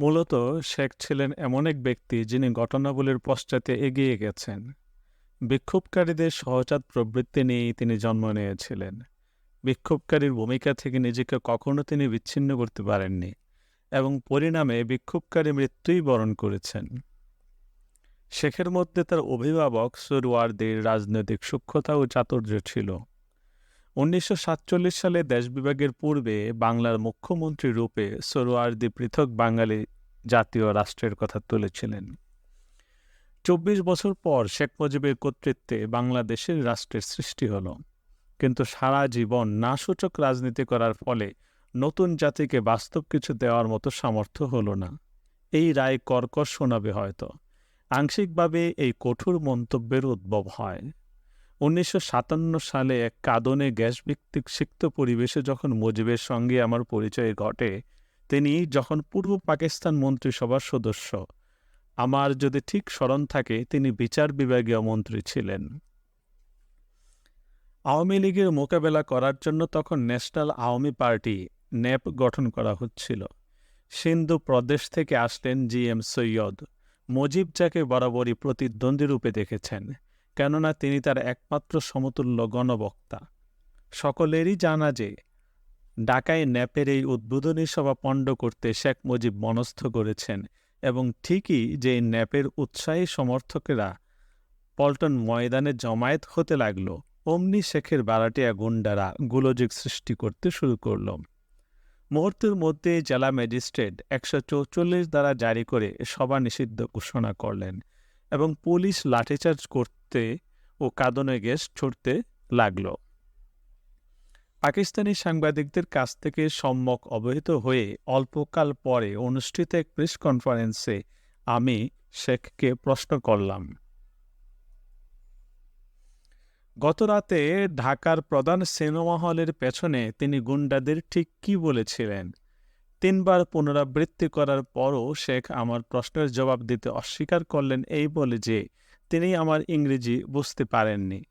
মূলত শেখ ছিলেন এমন এক ব্যক্তি যিনি ঘটনাবলীর পশ্চাতে এগিয়ে গেছেন। বিক্ষোভকারীদের সহজাত প্রবৃত্তি নিয়েই তিনি জন্ম নিয়েছিলেন। বিক্ষোভকারীর ভূমিকা থেকে নিজেকে কখনো তিনি বিচ্ছিন্ন করতে পারেননি এবং পরিণামে বিক্ষোভকারী মৃত্যুই বরণ করেছেন। শেখের মধ্যে তার অভিভাবক সুরওয়ার্দির রাজনৈতিক সূক্ষ্মতা ও চাতুর্য ছিল। উনিশশো সাতচল্লিশ সালে দেশ বিভাগের পূর্বে বাংলার মুখ্যমন্ত্রী রূপে সোহরাওয়ার্দী পৃথক বাঙালি জাতীয় রাষ্ট্রের কথা তুলেছিলেন। চব্বিশ বছর পর শেখ মুজিবের কর্তৃত্বে বাংলাদেশের রাষ্ট্রের সৃষ্টি হল। কিন্তু সারা জীবন নাসূচক রাজনীতি করার ফলে নতুন জাতিকে বাস্তব কিছু দেওয়ার মতো সামর্থ্য হল না। এই রায় কর্কশ শোনাবে হয়তো। আংশিকভাবে এই কঠোর মন্তব্যের উদ্ভব হয়। উনিশশো সাতান্ন সালে এক কাদনে গ্যাসভিত্তিক সিক্ত পরিবেশে যখন মুজিবের সঙ্গে আমার পরিচয় ঘটে, তিনি যখন পূর্ব পাকিস্তান মন্ত্রিসভার সদস্য, আমার যদি ঠিক স্মরণ থাকে, তিনি বিচার বিভাগীয় মন্ত্রী ছিলেন। আওয়ামী লীগের মোকাবেলা করার জন্য তখন ন্যাশনাল আওয়ামী পার্টি, ন্যাপ, গঠন করা হচ্ছিল। সিন্ধু প্রদেশ থেকে আসলেন জি এম সৈয়দ। মুজিব যাকে বরাবরই প্রতিদ্বন্দ্বী রূপে দেখেছেন। কেননা তিনি তার একমাত্র সমতুল্য গণবক্তা। সকলেরই জানা যে, ঢাকায় ন্যাপের এই উদ্বোধনী সভা পণ্ড করতে শেখ মুজিব মনস্থ করেছেন এবং ঠিকই যে ন্যাপের উৎসাহী সমর্থকেরা পল্টন ময়দানে জমায়েত হতে লাগল, অমনি শেখের বারাটিয়া গুন্ডারা গোলযোগ সৃষ্টি করতে শুরু করল। মুহূর্তের মধ্যে জেলা ম্যাজিস্ট্রেট একশো চৌচল্লিশ দ্বারা জারি করে সভা নিষিদ্ধ ঘোষণা করলেন এবং পুলিশ লাঠিচার্জ করতে ও কাঁদনে গ্যাস ছুটতে লাগল। পাকিস্তানি সাংবাদিকদের কাছ থেকে সম্যক অবহিত হয়ে অল্পকাল পরে অনুষ্ঠিত এক প্রেস কনফারেন্সে আমি শেখকে প্রশ্ন করলাম। গত রাতে ঢাকার প্রধান সিনেমা হলের পেছনে তিনি গুন্ডাদের ঠিক কি বলেছিলেন? তিনবার পুনরাবৃত্তি করার পরও শেখ আমার প্রশ্নের জবাব দিতে অস্বীকার করলেন এই বলে যে তিনি আমার ইংরেজি বুঝতে পারেননি।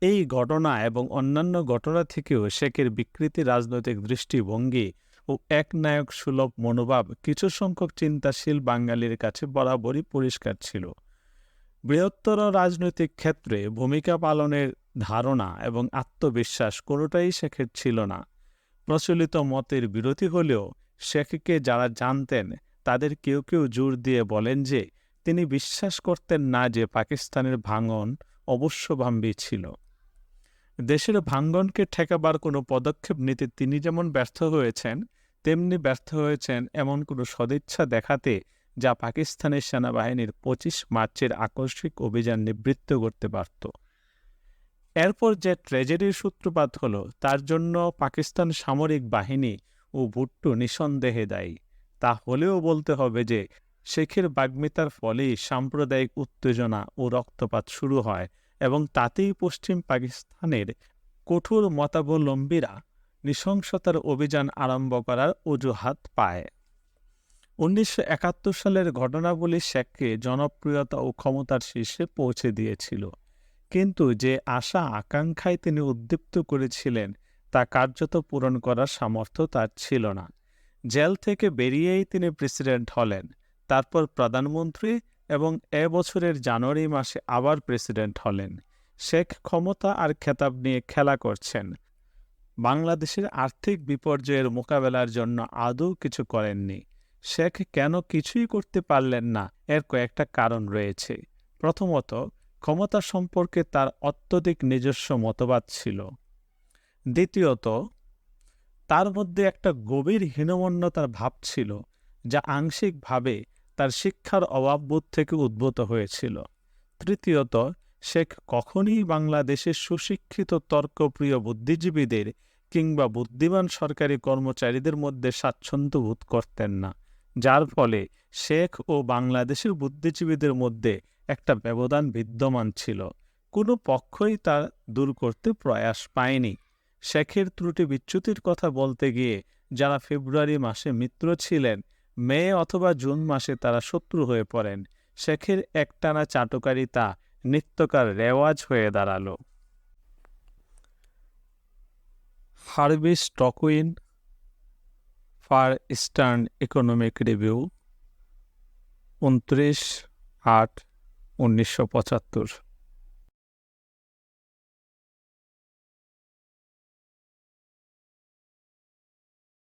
এই ঘটনা এবং অন্যান্য ঘটনা থেকেও শেখের বিকৃতি রাজনৈতিক দৃষ্টিভঙ্গি ও একনায়ক সুলভ মনোভাব কিছু সংখ্যক চিন্তাশীল বাঙালির কাছে বরাবরই পরিষ্কার ছিল। বৃহত্তর রাজনৈতিক ক্ষেত্রে ভূমিকা পালনের ধারণা এবং আত্মবিশ্বাস কোনোটাই শেখের ছিল না। প্রচলিত মতের বিরোধী হলেও শেখকে যারা জানতেন তাদের কেউ কেউ জোর দিয়ে বলেন যে তিনি বিশ্বাস করতেন না যে পাকিস্তানের ভাঙন অবশ্যভাম্বী ছিল। দেশের ভাঙ্গনকে ঠেকাবার কোনো পদক্ষেপ নিতে তিনি যেমন ব্যর্থ হয়েছেন, তেমনি ব্যর্থ হয়েছেন এমন কোনো সদিচ্ছা দেখাতে যা পাকিস্তানের সেনাবাহিনীর পঁচিশ মার্চের আকস্মিক অভিযান নিবৃত্ত করতে পারত। এরপর যে ট্রেজেডির সূত্রপাত হল, তার জন্য পাকিস্তান সামরিক বাহিনী ও ভুট্টো নিঃসন্দেহে দায়ী। তা হলেও বলতে হবে যে শেখের বাগ্মিতার ফলেই সাম্প্রদায়িক উত্তেজনা ও রক্তপাত শুরু হয় এবং তাতেই পশ্চিম পাকিস্তানের কঠোর মতাবলম্বীরা নৃশংসতার অভিযান আরম্ভ করার অজুহাত পায়। উনিশশো একাত্তর সালের ঘটনাবলী শেখকে জনপ্রিয়তা ও ক্ষমতার শীর্ষে পৌঁছে দিয়েছিল। কিন্তু যে আশা আকাঙ্ক্ষায় তিনি উদ্দীপ্ত করেছিলেন, তা কার্যত পূরণ করার সামর্থ্য তার ছিল না। জেল থেকে বেরিয়েই তিনি প্রেসিডেন্ট হলেন। তারপর প্রধানমন্ত্রী এবং এ বছরের জানুয়ারি মাসে আবার প্রেসিডেন্ট হলেন। শেখ ক্ষমতা আর খেতাব নিয়ে খেলা করছেন। বাংলাদেশের আর্থিক বিপর্যয়ের মোকাবেলার জন্য আদৌ কিছু করেননি। শেখ কেন কিছুই করতে পারলেন না এর কয়েকটা কারণ রয়েছে। প্রথমত, ক্ষমতা সম্পর্কে তার অত্যধিক নিজস্ব মতবাদ ছিল। দ্বিতীয়ত, তার মধ্যে একটা গভীর হীনমন্যতার ভাব ছিল, যা আংশিকভাবে তার শিক্ষার অভাববোধ থেকে উদ্ভূত হয়েছিল। তৃতীয়ত, শেখ কখনই বাংলাদেশের সুশিক্ষিত, তর্কপ্রিয় বুদ্ধিজীবীদের কিংবা বুদ্ধিমান সরকারি কর্মচারীদের মধ্যে স্বাচ্ছন্দ্য বোধ করতেন না, যার ফলে শেখ ও বাংলাদেশের বুদ্ধিজীবীদের মধ্যে একটা ব্যবধান বিদ্যমান ছিল। কোনো পক্ষই তা দূর করতে প্রয়াস পায়নি। শেখের ত্রুটি বিচ্যুতির কথা বলতে গিয়ে যারা ফেব্রুয়ারি মাসে মিত্র ছিলেন মে অথবা জুন মাসে তারা শত্রু হয়ে পড়েন। শেখের একটানা চাটকারিতা নিত্যকার রেওয়াজ হয়ে দাঁড়াল। Harvey Stockwin Far Eastern Economic Review, উনত্রিশ আট, উনিশশো পঁচাত্তর।